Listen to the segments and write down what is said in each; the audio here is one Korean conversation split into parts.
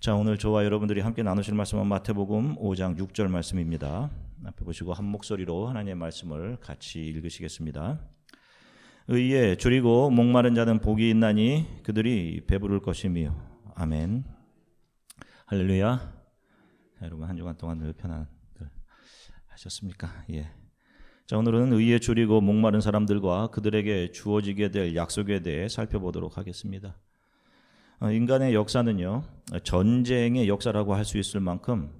자, 오늘 저와 여러분들이 함께 나누실 말씀은 마태복음 5장 6절 말씀입니다. 앞에 보시고 한 목소리로 하나님의 말씀을 같이 읽으시겠습니다. 의에 줄이고 목마른 자는 복이 있나니 그들이 배부를 것이며 아멘. 할렐루야. 자, 여러분 한 주간 동안 늘 편안 하셨습니까? 예. 자, 오늘은 의에 줄이고 목마른 사람들과 그들에게 주어지게 될 약속에 대해 살펴보도록 하겠습니다. 어, 인간의 역사는요, 전쟁의 역사라고 할 수 있을 만큼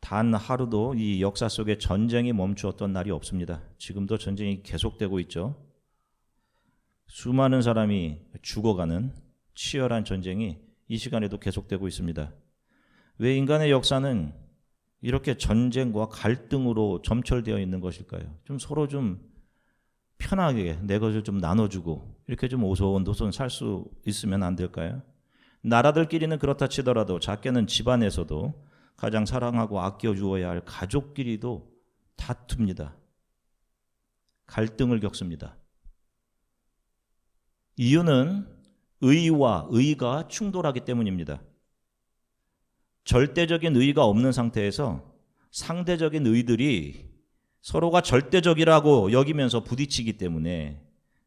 단 하루도 이 역사 속에 전쟁이 멈추었던 날이 없습니다. 지금도 전쟁이 계속되고 있죠. 수많은 사람이 죽어가는 치열한 전쟁이 이 시간에도 계속되고 있습니다. 왜 인간의 역사는 이렇게 전쟁과 갈등으로 점철되어 있는 것일까요? 좀 서로 좀 편하게 내 것을 좀 나눠주고 이렇게 좀 오손도손 살 수 있으면 안 될까요? 나라들끼리는 그렇다 치더라도 작게는 집안에서도 가장 사랑하고 아껴 주어야 할 가족끼리도 다툽니다. 갈등을 겪습니다. 이유는 의와 의가 충돌하기 때문입니다. 절대적인 의가 없는 상태에서 상대적인 의들이 서로가 절대적이라고 여기면서 부딪히기 때문에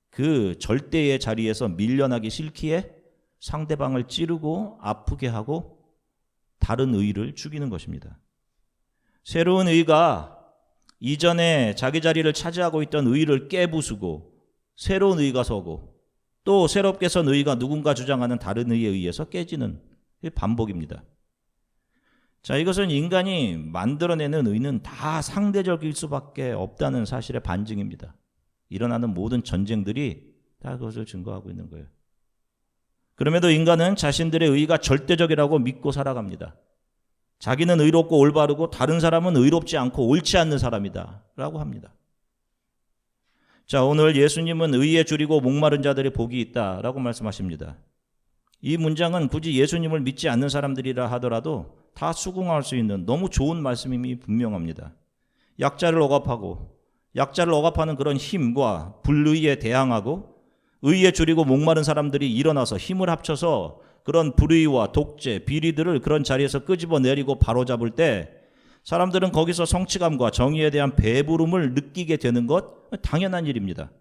그 절대의 자리에서 밀려나기 싫기에 상대방을 찌르고 아프게 하고 다른 의를 죽이는 것입니다. 새로운 의가 이전에 자기 자리를 차지하고 있던 의를 깨부수고 새로운 의가 서고 또 새롭게 선 의가 누군가 주장하는 다른 의에 의해서 깨지는 반복입니다. 자, 이것은 인간이 만들어내는 의는 다 상대적일 수밖에 없다는 사실의 반증입니다. 일어나는 모든 전쟁들이 다 그것을 증거하고 있는 거예요. 그럼에도 인간은 자신들의 의가 절대적이라고 믿고 살아갑니다. 자기는 의롭고 올바르고 다른 사람은 의롭지 않고 옳지 않는 사람이다. 라고 합니다. 자, 오늘 예수님은 의에 줄이고 목마른 자들의 복이 있다. 라고 말씀하십니다. 이 문장은 굳이 예수님을 믿지 않는 사람들이라 하더라도 다 수긍할 수 있는 너무 좋은 말씀임이 분명합니다. 약자를 억압하고 약자를 억압하는 그런 힘과 불의에 대항하고 의에 줄이고 목마른 사람들이 일어나서 힘을 합쳐서 그런 불의와 독재, 비리들을 그런 자리에서 끄집어 내리고 바로잡을 때 사람들은 거기서 성취감과 정의에 대한 배부름을 느끼게 되는 것 당연한 일입니다.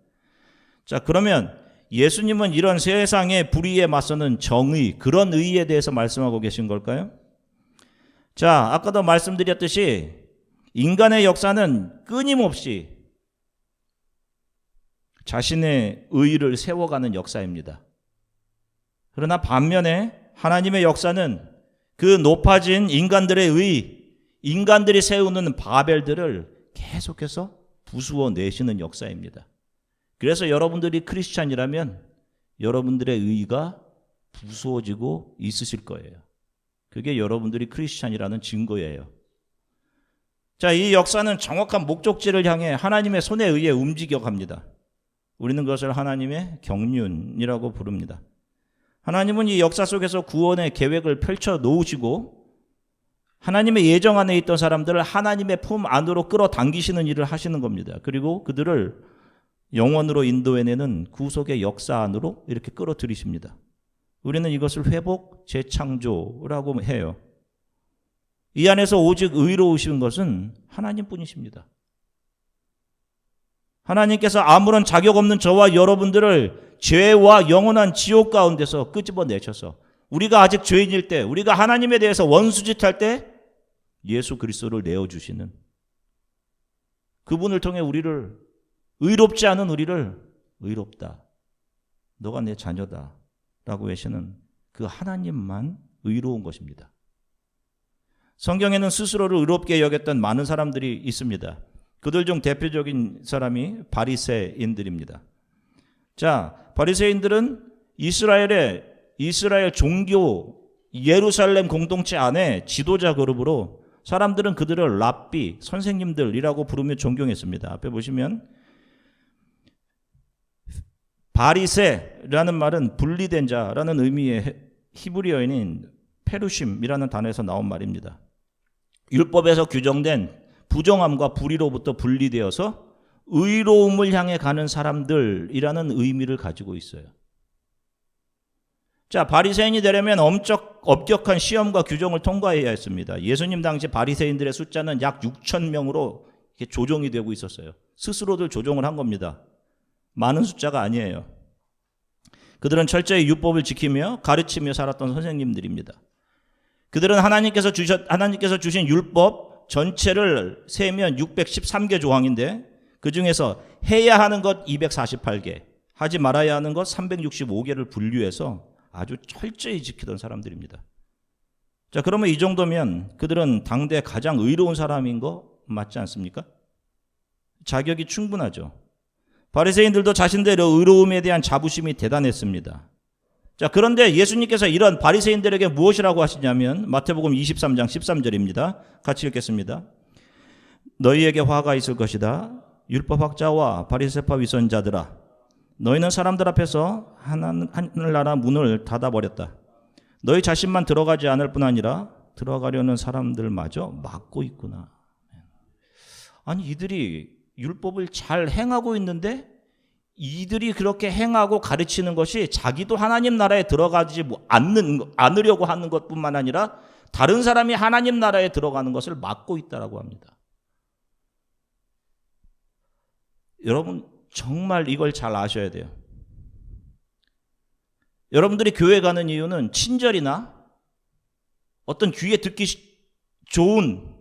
자, 그러면 예수님은 이런 세상의 불의에 맞서는 정의, 그런 의에 대해서 말씀하고 계신 걸까요? 자, 아까도 말씀드렸듯이 인간의 역사는 끊임없이 자신의 의를 세워가는 역사입니다. 그러나 반면에 하나님의 역사는 그 높아진 인간들의 의, 인간들이 세우는 바벨들을 계속해서 부수어 내시는 역사입니다. 그래서 여러분들이 크리스찬이라면 여러분들의 의가 부수어지고 있으실 거예요. 그게 여러분들이 크리스찬이라는 증거예요. 자, 이 역사는 정확한 목적지를 향해 하나님의 손에 의해 움직여 갑니다. 우리는 그것을 하나님의 경륜이라고 부릅니다. 하나님은 이 역사 속에서 구원의 계획을 펼쳐 놓으시고 하나님의 예정 안에 있던 사람들을 하나님의 품 안으로 끌어당기시는 일을 하시는 겁니다. 그리고 그들을 영원으로 인도해내는 구속의 역사 안으로 이렇게 끌어들이십니다. 우리는 이것을 회복 재창조라고 해요. 이 안에서 오직 의로우신 것은 하나님 뿐이십니다. 하나님께서 아무런 자격 없는 저와 여러분들을 죄와 영원한 지옥 가운데서 끄집어 내셔서 우리가 아직 죄인일 때, 우리가 하나님에 대해서 원수짓할 때 예수 그리스도를 내어 주시는 그분을 통해 우리를 의롭지 않은 우리를 의롭다. 너가 내 자녀다. 라고 하시는 그 하나님만 의로운 것입니다. 성경에는 스스로를 의롭게 여겼던 많은 사람들이 있습니다. 그들 중 대표적인 사람이 바리새인들입니다. 자, 바리새인들은 이스라엘의 이스라엘 종교 예루살렘 공동체 안에 지도자 그룹으로 사람들은 그들을 랍비 선생님들이라고 부르며 존경했습니다. 앞에 보시면 바리새라는 말은 분리된 자라는 의미의 히브리어인 페루심이라는 단어에서 나온 말입니다. 율법에서 규정된 부정함과 불의로부터 분리되어서 의로움을 향해 가는 사람들이라는 의미를 가지고 있어요. 자, 바리새인이 되려면 엄적 엄격한 시험과 규정을 통과해야 했습니다. 예수님 당시 바리새인들의 숫자는 약 6천 명으로 조정이 되고 있었어요. 스스로들 조정을 한 겁니다. 많은 숫자가 아니에요. 그들은 철저히 율법을 지키며 가르치며 살았던 선생님들입니다. 그들은 하나님께서 주셨 하나님께서 주신 율법 전체를 세면 613개 조항인데 그 중에서 해야 하는 것 248개, 하지 말아야 하는 것 365개를 분류해서 아주 철저히 지키던 사람들입니다. 자, 그러면 이 정도면 그들은 당대 가장 의로운 사람인 거 맞지 않습니까? 자격이 충분하죠. 바리새인들도 자신들의 의로움에 대한 자부심이 대단했습니다. 자, 그런데 예수님께서 이런 바리새인들에게 무엇이라고 하시냐면 마태복음 23장 13절입니다. 같이 읽겠습니다. 너희에게 화가 있을 것이다. 율법학자와 바리새파 위선자들아 너희는 사람들 앞에서 하늘나라 문을 닫아버렸다. 너희 자신만 들어가지 않을 뿐 아니라 들어가려는 사람들마저 막고 있구나. 아니 이들이 율법을 잘 행하고 있는데 이들이 그렇게 행하고 가르치는 것이 자기도 하나님 나라에 들어가지 않는 않으려고 하는 것뿐만 아니라 다른 사람이 하나님 나라에 들어가는 것을 막고 있다라고 합니다. 여러분 정말 이걸 잘 아셔야 돼요. 여러분들이 교회 가는 이유는 친절이나 어떤 귀에 듣기 좋은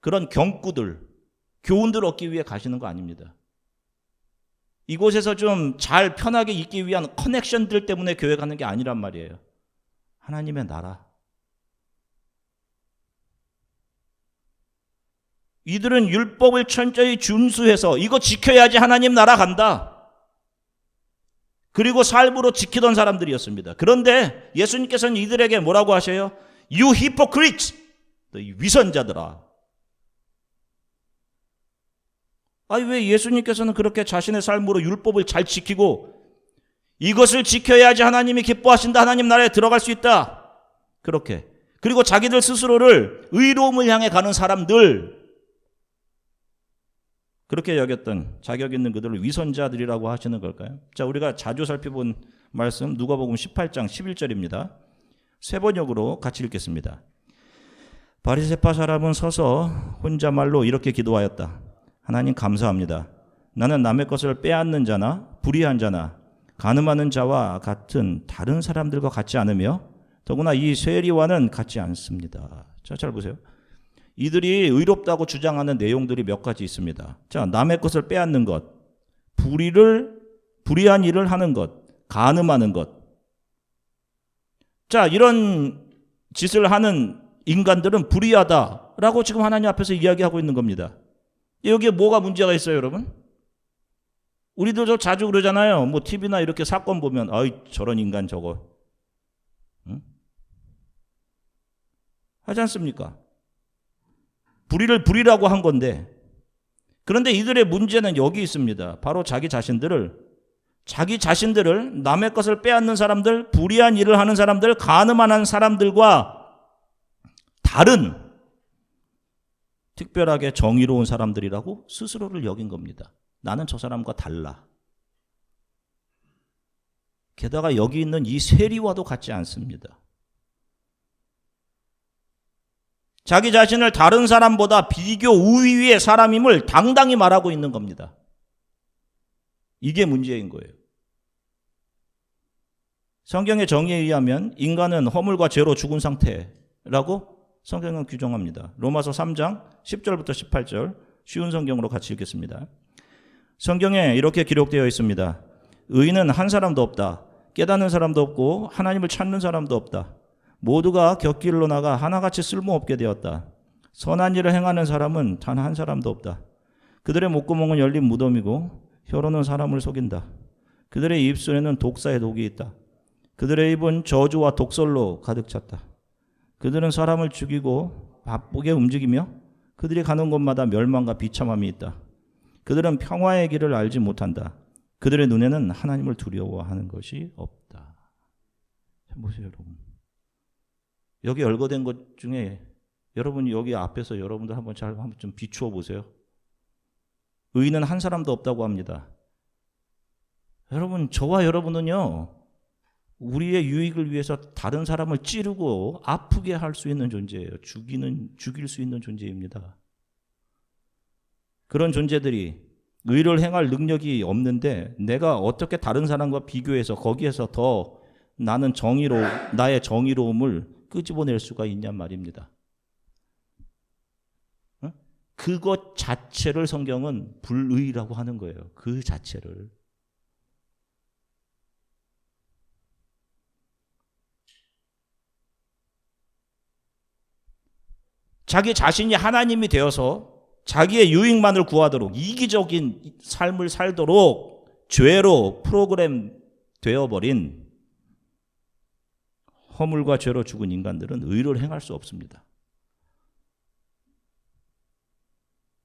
그런 경구들, 교훈들 얻기 위해 가시는 거 아닙니다. 이곳에서 좀 잘 편하게 있기 위한 커넥션들 때문에 교회 가는 게 아니란 말이에요. 하나님의 나라. 이들은 율법을 철저히 준수해서 이거 지켜야지 하나님 나라 간다. 그리고 삶으로 지키던 사람들이었습니다. 그런데 예수님께서는 이들에게 뭐라고 하셔요? You hypocrites! 위선자들아. 아니, 왜 예수님께서는 그렇게 자신의 삶으로 율법을 잘 지키고 이것을 지켜야지 하나님이 기뻐하신다. 하나님 나라에 들어갈 수 있다. 그렇게. 그리고 자기들 스스로를 의로움을 향해 가는 사람들, 그렇게 여겼던 자격 있는 그들을 위선자들이라고 하시는 걸까요? 자, 우리가 자주 살펴본 말씀 누가복음 18장 11절입니다. 세 번역으로 같이 읽겠습니다. 바리새파 사람은 서서 혼자 말로 이렇게 기도하였다. 하나님 감사합니다. 나는 남의 것을 빼앗는 자나 불의한 자나 가늠하는 자와 같은 다른 사람들과 같지 않으며 더구나 이 쇠리와는 같지 않습니다. 자, 잘 보세요. 이들이 의롭다고 주장하는 내용들이 몇 가지 있습니다. 자, 남의 것을 빼앗는 것, 불의를 불의한 일을 하는 것, 간음하는 것. 자, 이런 짓을 하는 인간들은 불의하다라고 지금 하나님 앞에서 이야기하고 있는 겁니다. 여기에 뭐가 문제가 있어요, 여러분? 우리도 자주 그러잖아요. 뭐 TV나 이렇게 사건 보면 아이 저런 인간 저거. 응? 하지 않습니까? 불의를 불의라고 한 건데 그런데 이들의 문제는 여기 있습니다. 바로 자기 자신들을 자기 자신들을 남의 것을 빼앗는 사람들, 불의한 일을 하는 사람들, 가늠하는 사람들과 다른 특별하게 정의로운 사람들이라고 스스로를 여긴 겁니다. 나는 저 사람과 달라. 게다가 여기 있는 이 세리와도 같지 않습니다. 자기 자신을 다른 사람보다 비교 우위의 사람임을 당당히 말하고 있는 겁니다. 이게 문제인 거예요. 성경의 정의에 의하면 인간은 허물과 죄로 죽은 상태라고 성경은 규정합니다. 로마서 3장 10절부터 18절 쉬운 성경으로 같이 읽겠습니다. 성경에 이렇게 기록되어 있습니다. 의인은 한 사람도 없다. 깨닫는 사람도 없고 하나님을 찾는 사람도 없다. 모두가 곁길로 나가 하나같이 쓸모없게 되었다. 선한 일을 행하는 사람은 단 한 사람도 없다. 그들의 목구멍은 열린 무덤이고 혀로는 사람을 속인다. 그들의 입술에는 독사의 독이 있다. 그들의 입은 저주와 독설로 가득 찼다. 그들은 사람을 죽이고 바쁘게 움직이며 그들이 가는 곳마다 멸망과 비참함이 있다. 그들은 평화의 길을 알지 못한다. 그들의 눈에는 하나님을 두려워하는 것이 없다. 보세요, 여러분. 여기 열거된 것 중에 여러분이 여기 앞에서 여러분들 한번 잘 한번 좀 비추어 보세요. 의인은 한 사람도 없다고 합니다. 여러분, 저와 여러분은요, 우리의 유익을 위해서 다른 사람을 찌르고 아프게 할 수 있는 존재예요. 죽이는 죽일 수 있는 존재입니다. 그런 존재들이 의를 행할 능력이 없는데 내가 어떻게 다른 사람과 비교해서 거기에서 더 나는 정의로 나의 정의로움을 끄집어낼 수가 있냔 말입니다. 어? 그것 자체를 성경은 불의라고 하는 거예요. 그 자체를. 자기 자신이 하나님이 되어서 자기의 유익만을 구하도록 이기적인 삶을 살도록 죄로 프로그램 되어버린 허물과 죄로 죽은 인간들은 의를 행할 수 없습니다.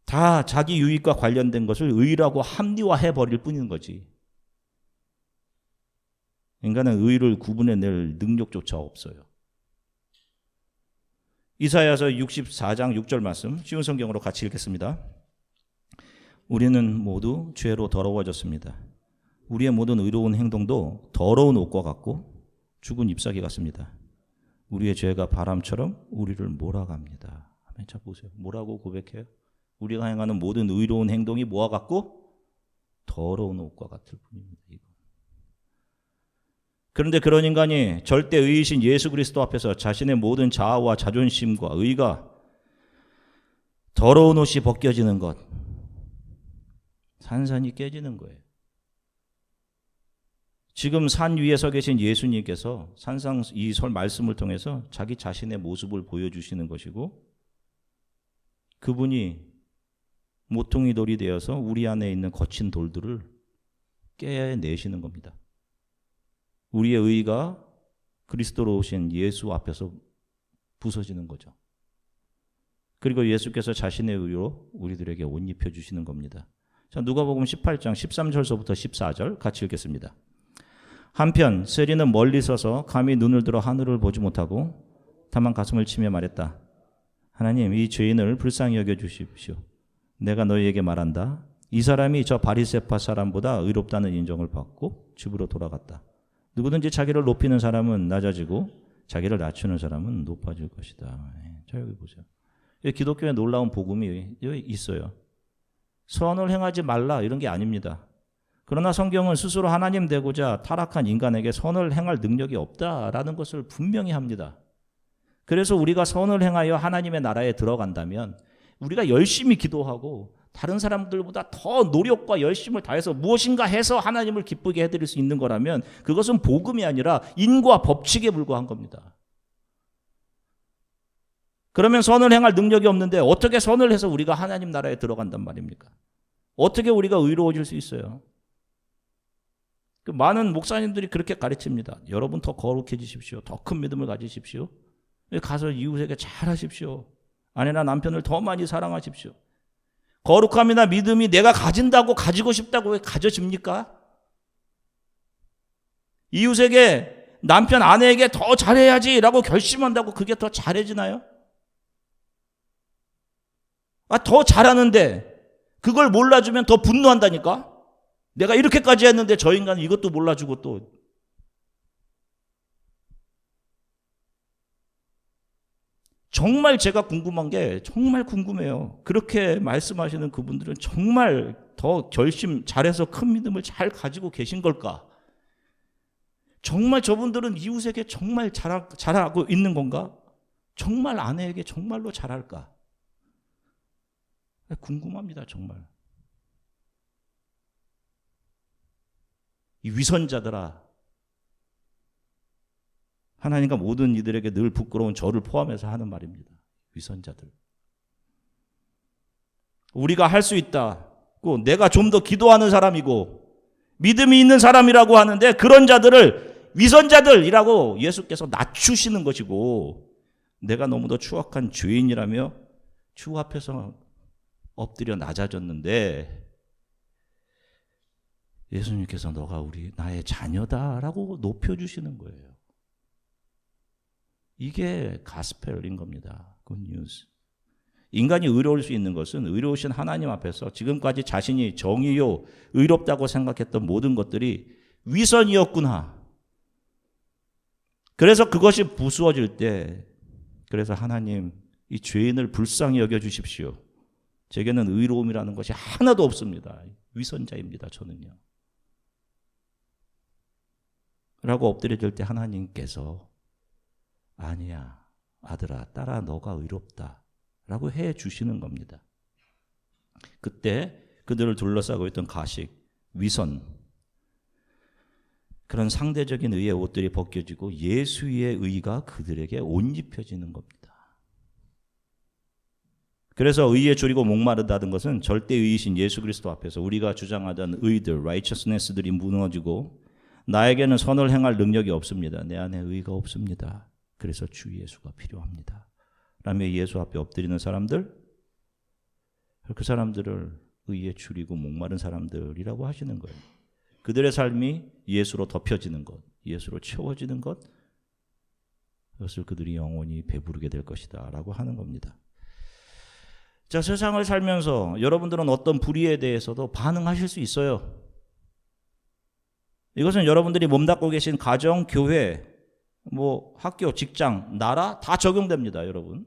다 자기 유익과 관련된 것을 의라고 합리화해 버릴 뿐인 거지. 인간은 의를 구분해낼 능력조차 없어요. 이사야서 64장 6절 말씀 쉬운 성경으로 같이 읽겠습니다. 우리는 모두 죄로 더러워졌습니다. 우리의 모든 의로운 행동도 더러운 옷과 같고 죽은 잎사귀 같습니다. 우리의 죄가 바람처럼 우리를 몰아갑니다. 아멘. 자 보세요. 뭐라고 고백해요? 우리가 행하는 모든 의로운 행동이 뭐와 같고 더러운 옷과 같을 뿐입니다. 이거. 그런데 그런 인간이 절대 의이신 예수 그리스도 앞에서 자신의 모든 자아와 자존심과 의가 더러운 옷이 벗겨지는 것, 산산이 깨지는 거예요. 지금 산 위에 서 계신 예수님께서 산상 이 설 말씀을 통해서 자기 자신의 모습을 보여주시는 것이고 그분이 모퉁이 돌이 되어서 우리 안에 있는 거친 돌들을 깨내시는 겁니다. 우리의 의가 그리스도로 오신 예수 앞에서 부서지는 거죠. 그리고 예수께서 자신의 의로 우리들에게 옷 입혀 주시는 겁니다. 자, 누가복음 18장 13절서부터 14절 같이 읽겠습니다. 한편 세리는 멀리 서서 감히 눈을 들어 하늘을 보지 못하고 다만 가슴을 치며 말했다. 하나님 이 죄인을 불쌍히 여겨 주십시오. 내가 너희에게 말한다. 이 사람이 저 바리세파 사람보다 의롭다는 인정을 받고 집으로 돌아갔다. 누구든지 자기를 높이는 사람은 낮아지고 자기를 낮추는 사람은 높아질 것이다. 예, 자 여기 보세요. 기독교에 놀라운 복음이 여기 있어요. 선을 행하지 말라 이런 게 아닙니다. 그러나 성경은 스스로 하나님 되고자 타락한 인간에게 선을 행할 능력이 없다라는 것을 분명히 합니다. 그래서 우리가 선을 행하여 하나님의 나라에 들어간다면 우리가 열심히 기도하고 다른 사람들보다 더 노력과 열심을 다해서 무엇인가 해서 하나님을 기쁘게 해드릴 수 있는 거라면 그것은 복음이 아니라 인과 법칙에 불과한 겁니다. 그러면 선을 행할 능력이 없는데 어떻게 선을 해서 우리가 하나님 나라에 들어간단 말입니까? 어떻게 우리가 의로워질 수 있어요? 그 많은 목사님들이 그렇게 가르칩니다. 여러분 더 거룩해지십시오. 더 큰 믿음을 가지십시오. 가서 이웃에게 잘하십시오. 아내나 남편을 더 많이 사랑하십시오. 거룩함이나 믿음이 내가 가진다고 가지고 싶다고 가져집니까? 이웃에게 남편 아내에게 더 잘해야지라고 결심한다고 그게 더 잘해지나요? 아, 더 잘하는데 그걸 몰라주면 더 분노한다니까? 내가 이렇게까지 했는데 저 인간은 이것도 몰라주고 또 정말 제가 궁금한 게 정말 궁금해요. 그렇게 말씀하시는 그분들은 정말 더 결심 잘해서 큰 믿음을 잘 가지고 계신 걸까? 정말 저분들은 이웃에게 정말 잘, 잘하고 있는 건가? 정말 아내에게 정말로 잘할까? 궁금합니다, 정말. 이 위선자들아, 하나님과 모든 이들에게 늘 부끄러운 저를 포함해서 하는 말입니다. 위선자들. 우리가 할 수 있다고 내가 좀 더 기도하는 사람이고 믿음이 있는 사람이라고 하는데 그런 자들을 위선자들이라고 예수께서 낮추시는 것이고 내가 너무도 추악한 죄인이라며 주 앞에서 엎드려 낮아졌는데 예수님께서 너가 우리 나의 자녀다라고 높여 주시는 거예요. 이게 가스펠인 겁니다. 굿뉴스. 인간이 의로울 수 있는 것은 의로우신 하나님 앞에서 지금까지 자신이 정의요, 의롭다고 생각했던 모든 것들이 위선이었구나. 그래서 그것이 부수어질 때 그래서 하나님 이 죄인을 불쌍히 여겨 주십시오. 제게는 의로움이라는 것이 하나도 없습니다. 위선자입니다. 저는요. 라고 엎드려질 때 하나님께서 아니야 아들아 딸아 너가 의롭다 라고 해 주시는 겁니다. 그때 그들을 둘러싸고 있던 가식, 위선, 그런 상대적인 의의 옷들이 벗겨지고 예수의 의가 그들에게 옷 입혀지는 겁니다. 그래서 의에 줄이고 목마르다는 것은 절대 의이신 예수 그리스도 앞에서 우리가 주장하던 의들, righteousness들이 무너지고 나에게는 선을 행할 능력이 없습니다. 내 안에 의가 없습니다. 그래서 주 예수가 필요합니다. 라며 예수 앞에 엎드리는 사람들, 그 사람들을 의에 줄이고 목마른 사람들이라고 하시는 거예요. 그들의 삶이 예수로 덮여지는 것, 예수로 채워지는 것, 그것을 그들이 영원히 배부르게 될 것이다. 라고 하는 겁니다. 자, 세상을 살면서 여러분들은 어떤 불의에 대해서도 반응하실 수 있어요. 이것은 여러분들이 몸담고 계신 가정, 교회, 뭐 학교, 직장, 나라 다 적용됩니다, 여러분.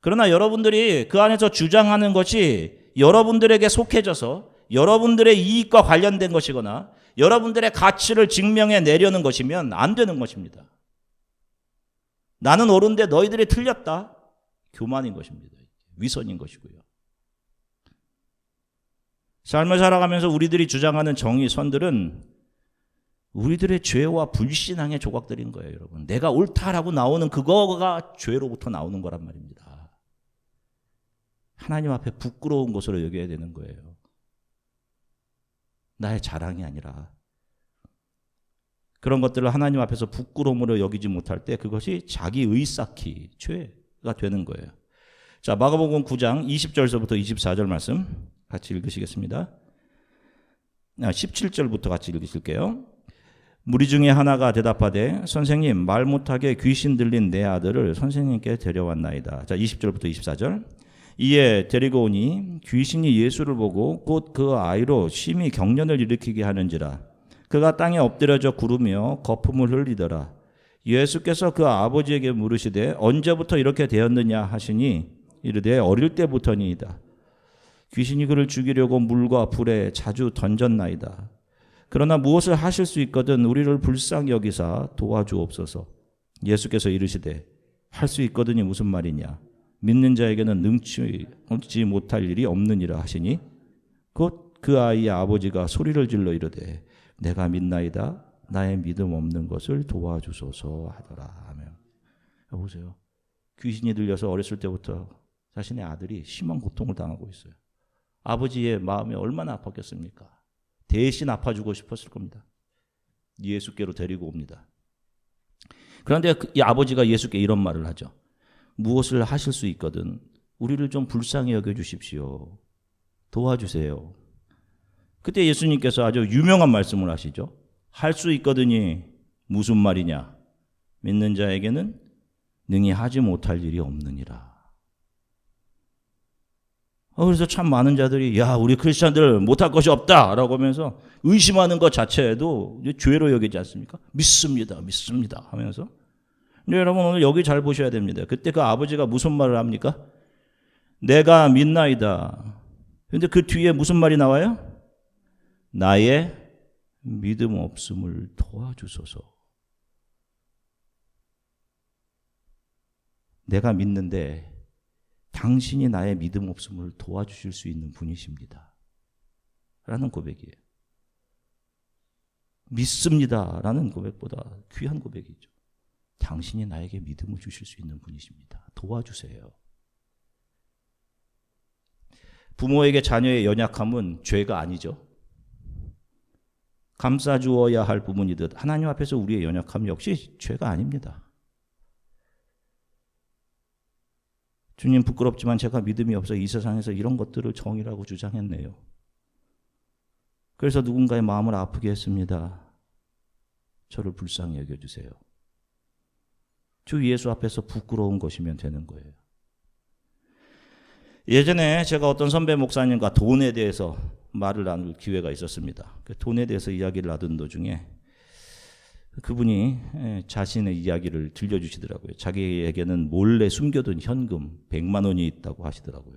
그러나 여러분들이 그 안에서 주장하는 것이 여러분들에게 속해져서 여러분들의 이익과 관련된 것이거나 여러분들의 가치를 증명해 내려는 것이면 안 되는 것입니다. 나는 옳은데 너희들이 틀렸다. 교만인 것입니다. 위선인 것이고요. 삶을 살아가면서 우리들이 주장하는 정의 선들은 우리들의 죄와 불신앙의 조각들인 거예요, 여러분. 내가 옳다라고 나오는 그거가 죄로부터 나오는 거란 말입니다. 하나님 앞에 부끄러운 것으로 여겨야 되는 거예요. 나의 자랑이 아니라 그런 것들을 하나님 앞에서 부끄러움으로 여기지 못할 때 그것이 자기 의쌓기 죄가 되는 거예요. 자, 마가복음 9장 20절서부터 24절 말씀 같이 읽으시겠습니다. 17절부터 아, 같이 읽으실게요. 무리 중에 하나가 대답하되 선생님 말 못하게 귀신 들린 내 아들을 선생님께 데려왔나이다. 자, 20절부터 24절. 이에 데리고 오니 귀신이 예수를 보고 곧 그 아이로 심히 경련을 일으키게 하는지라 그가 땅에 엎드려져 구르며 거품을 흘리더라 예수께서 그 아버지에게 물으시되 언제부터 이렇게 되었느냐 하시니 이르되 어릴 때부터니이다 귀신이 그를 죽이려고 물과 불에 자주 던졌나이다 그러나 무엇을 하실 수 있거든 우리를 불쌍히 여기사 도와주옵소서. 예수께서 이르시되 할 수 있거든이 무슨 말이냐? 믿는 자에게는 능치 못할 일이 없느니라 하시니. 곧 그 아이의 아버지가 소리를 질러 이르되 내가 믿나이다. 나의 믿음 없는 것을 도와주소서. 하더라. 하며 보세요. 귀신이 들려서 어렸을 때부터 자신의 아들이 심한 고통을 당하고 있어요. 아버지의 마음이 얼마나 아팠겠습니까 대신 아파주고 싶었을 겁니다 예수께로 데리고 옵니다 그런데 그이 아버지가 예수께 이런 말을 하죠 무엇을 하실 수 있거든 우리를 좀 불쌍히 여겨 주십시오. 도와주세요. 그때 예수님께서 아주 유명한 말씀을 하시죠. 할 수 있거든이 무슨 말이냐? 믿는 자에게는 능히 하지 못할 일이 없느니라. 어, 그래서 참 많은 자들이 야 우리 크리스천들 못할 것이 없다라고 하면서 의심하는 것 자체에도 죄로 여기지 않습니까? 믿습니다, 믿습니다 하면서 근데 여러분 오늘 여기 잘 보셔야 됩니다. 그때 그 아버지가 무슨 말을 합니까? 내가 믿나이다. 근데 그 뒤에 무슨 말이 나와요? 나의 믿음 없음을 도와주소서. 내가 믿는데 당신이 나의 믿음 없음을 도와주실 수 있는 분이십니다. 라는 고백이에요. 믿습니다. 라는 고백보다 귀한 고백이죠. 당신이 나에게 믿음을 주실 수 있는 분이십니다. 도와주세요. 부모에게 자녀의 연약함은 죄가 아니죠. 감싸주어야 할 부분이듯 하나님 앞에서 우리의 연약함 역시 죄가 아닙니다. 주님 부끄럽지만 제가 믿음이 없어 이 세상에서 이런 것들을 정이라고 주장했네요. 그래서 누군가의 마음을 아프게 했습니다. 저를 불쌍히 여겨주세요. 주 예수 앞에서 부끄러운 것이면 되는 거예요. 예전에 제가 어떤 선배 목사님과 돈에 대해서 말을 나눌 기회가 있었습니다. 그 돈에 대해서 이야기를 나눈 도중에 그분이 예, 자신의 이야기를 들려주시더라고요. 자기에게는 몰래 숨겨둔 현금 100만 원이 있다고 하시더라고요.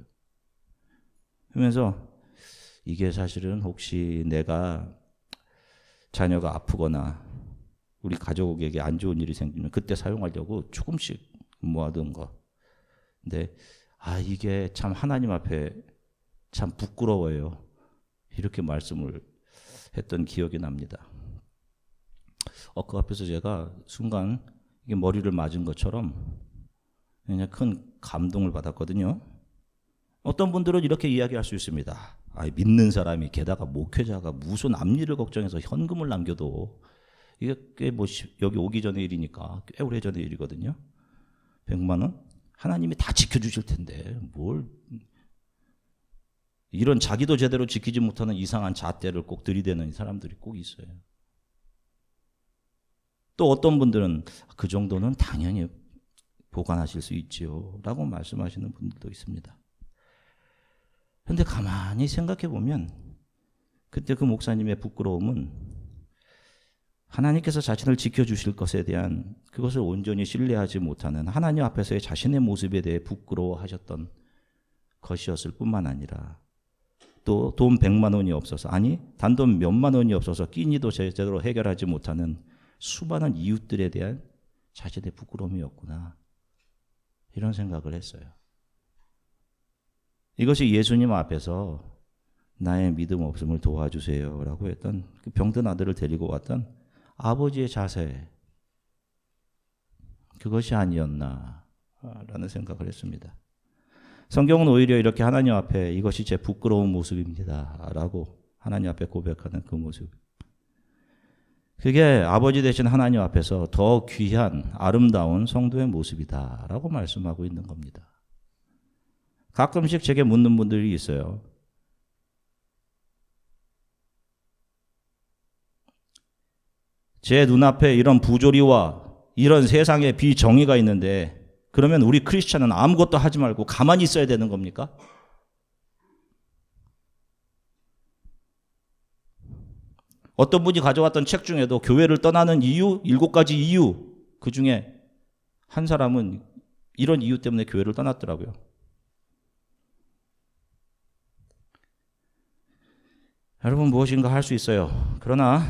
그러면서 이게 사실은 혹시 내가 자녀가 아프거나 우리 가족에게 안 좋은 일이 생기면 그때 사용하려고 조금씩 모아둔 거. 근데 아 이게 참 하나님 앞에 참 부끄러워요. 이렇게 말씀을 했던 기억이 납니다. 어, 그 앞에서 제가 순간 이게 머리를 맞은 것처럼 그냥 큰 감동을 받았거든요. 어떤 분들은 이렇게 이야기할 수 있습니다. 아, 믿는 사람이 게다가 목회자가 무슨 앞일을 걱정해서 현금을 남겨도 이게 꽤 뭐 여기 오기 전의 일이니까 꽤 오래 전의 일이거든요. 100만 원? 하나님이 다 지켜 주실 텐데 뭘 이런 자기도 제대로 지키지 못하는 이상한 잣대를 꼭 들이대는 사람들이 꼭 있어요. 또 어떤 분들은 그 정도는 당연히 보관하실 수 있지요. 라고 말씀하시는 분들도 있습니다. 근데 가만히 생각해 보면 그때 그 목사님의 부끄러움은 하나님께서 자신을 지켜주실 것에 대한 그것을 온전히 신뢰하지 못하는 하나님 앞에서의 자신의 모습에 대해 부끄러워하셨던 것이었을 뿐만 아니라 또 돈 100만 원이 없어서 아니 단돈 몇만 원이 없어서 끼니도 제대로 해결하지 못하는 수많은 이웃들에 대한 자신의 부끄러움이었구나 이런 생각을 했어요. 이것이 예수님 앞에서 나의 믿음 없음을 도와주세요 라고 했던 그 병든 아들을 데리고 왔던 아버지의 자세 그것이 아니었나 라는 생각을 했습니다. 성경은 오히려 이렇게 하나님 앞에 이것이 제 부끄러운 모습입니다 라고 하나님 앞에 고백하는 그 모습. 그게 아버지 되신 하나님 앞에서 더 귀한 아름다운 성도의 모습이다라고 말씀하고 있는 겁니다. 가끔씩 제게 묻는 분들이 있어요. 제 눈앞에 이런 부조리와 이런 세상의 비정의가 있는데 그러면 우리 크리스찬은 아무것도 하지 말고 가만히 있어야 되는 겁니까? 어떤 분이 가져왔던 책 중에도 교회를 떠나는 이유, 일곱 가지 이유, 그 중에 한 사람은 이런 이유 때문에 교회를 떠났더라고요. 여러분 무엇인가 할 수 있어요. 그러나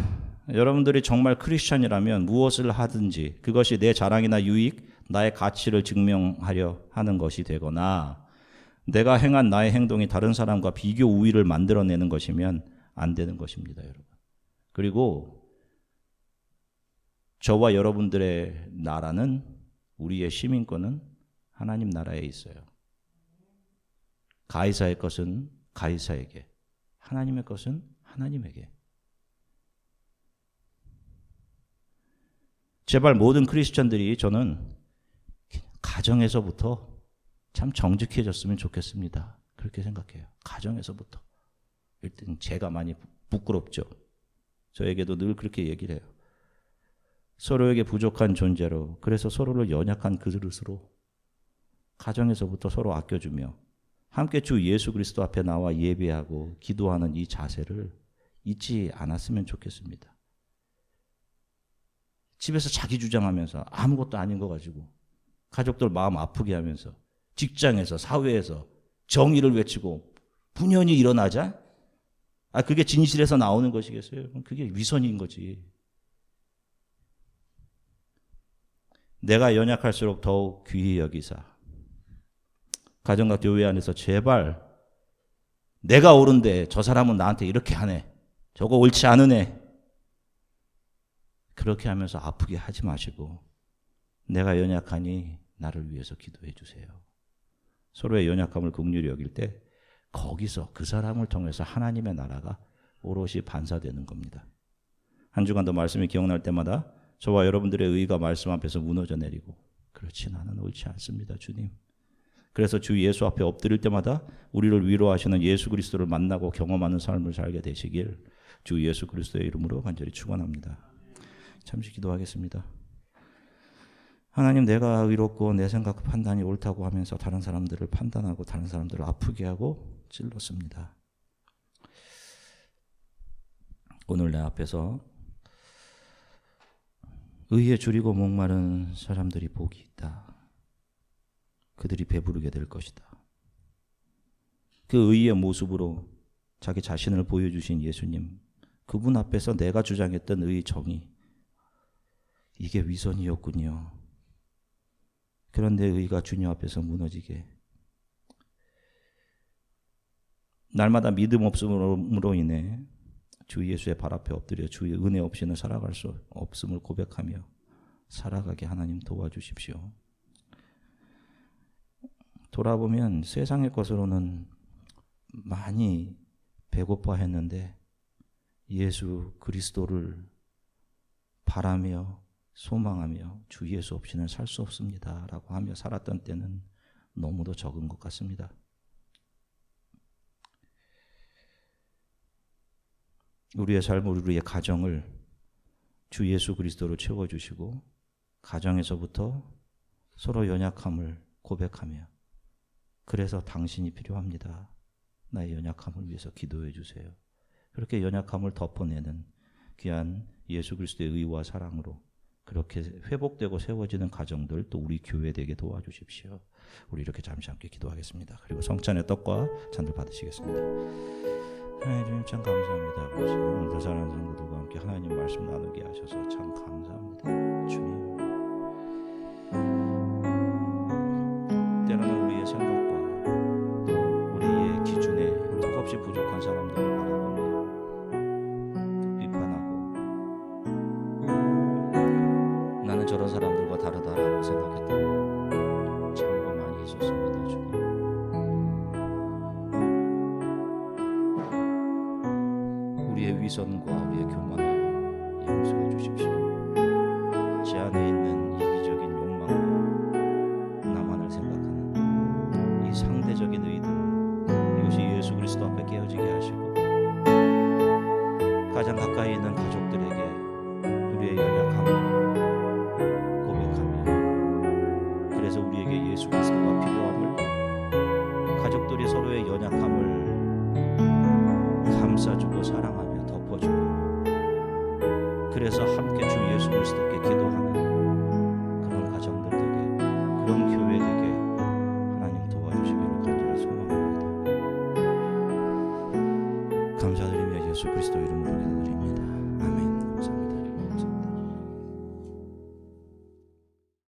여러분들이 정말 크리스천이라면 무엇을 하든지 그것이 내 자랑이나 유익, 나의 가치를 증명하려 하는 것이 되거나 내가 행한 나의 행동이 다른 사람과 비교 우위를 만들어내는 것이면 안 되는 것입니다, 여러분. 그리고 저와 여러분들의 나라는 우리의 시민권은 하나님 나라에 있어요. 가이사의 것은 가이사에게, 하나님의 것은 하나님에게. 제발 모든 크리스천들이 저는 가정에서부터 참 정직해졌으면 좋겠습니다. 그렇게 생각해요. 가정에서부터. 일단 제가 많이 부끄럽죠. 저에게도 늘 그렇게 얘기를 해요. 서로에게 부족한 존재로, 그래서 서로를 연약한 그릇으로 가정에서부터 서로 아껴주며 함께 주 예수 그리스도 앞에 나와 예배하고 기도하는 이 자세를 잊지 않았으면 좋겠습니다. 집에서 자기 주장하면서 아무것도 아닌 거 가지고 가족들 마음 아프게 하면서 직장에서 사회에서 정의를 외치고 분연히 일어나자 아, 그게 진실에서 나오는 것이겠어요? 그게 위선인 거지. 내가 연약할수록 더욱 귀히 여기사. 가정과 교회 안에서 제발 내가 옳은데 저 사람은 나한테 이렇게 하네. 저거 옳지 않으네. 그렇게 하면서 아프게 하지 마시고 내가 연약하니 나를 위해서 기도해 주세요. 서로의 연약함을 긍휼히 여길 때 거기서 그 사람을 통해서 하나님의 나라가 오롯이 반사되는 겁니다. 한 주간도 말씀이 기억날 때마다 저와 여러분들의 의가 말씀 앞에서 무너져 내리고 그렇지 나는 옳지 않습니다 주님. 그래서 주 예수 앞에 엎드릴 때마다 우리를 위로하시는 예수 그리스도를 만나고 경험하는 삶을 살게 되시길 주 예수 그리스도의 이름으로 간절히 축원합니다. 잠시 기도하겠습니다. 하나님 내가 의롭고 내 생각 판단이 옳다고 하면서 다른 사람들을 판단하고 다른 사람들을 아프게 하고 찔렀습니다. 오늘 내 앞에서 의에 줄이고 목마른 사람들이 복이 있다. 그들이 배부르게 될 것이다. 그 의의 모습으로 자기 자신을 보여주신 예수님, 그분 앞에서 내가 주장했던 의 정의, 이게 위선이었군요. 그런데 의가 주님 앞에서 무너지게. 날마다 믿음 없음으로 인해 주 예수의 발 앞에 엎드려 주의 은혜 없이는 살아갈 수 없음을 고백하며 살아가게 하나님 도와주십시오. 돌아보면 세상의 것으로는 많이 배고파 했는데 예수 그리스도를 바라며 소망하며 주 예수 없이는 살 수 없습니다 라고 하며 살았던 때는 너무도 적은 것 같습니다. 우리의 삶을 우리의 가정을 주 예수 그리스도로 채워 주시고 가정에서부터 서로 연약함을 고백하며 그래서 당신이 필요합니다. 나의 연약함을 위해서 기도해 주세요. 그렇게 연약함을 덮어내는 귀한 예수 그리스도의 의와 사랑으로 그렇게 회복되고 세워지는 가정들 또 우리 교회 되게 도와주십시오. 우리 이렇게 잠시 함께 기도하겠습니다. 그리고 성찬의 떡과 잔들 받으시겠습니다. 하나님 참 감사합니다. 아버지. 오늘 사랑하는 성도들과 함께 하나님 말씀 나누게 하셔서 참 감사합니다. 주님. 우리의 위선과 우리의 교만을 용서해 주십시오. 제 안에 있는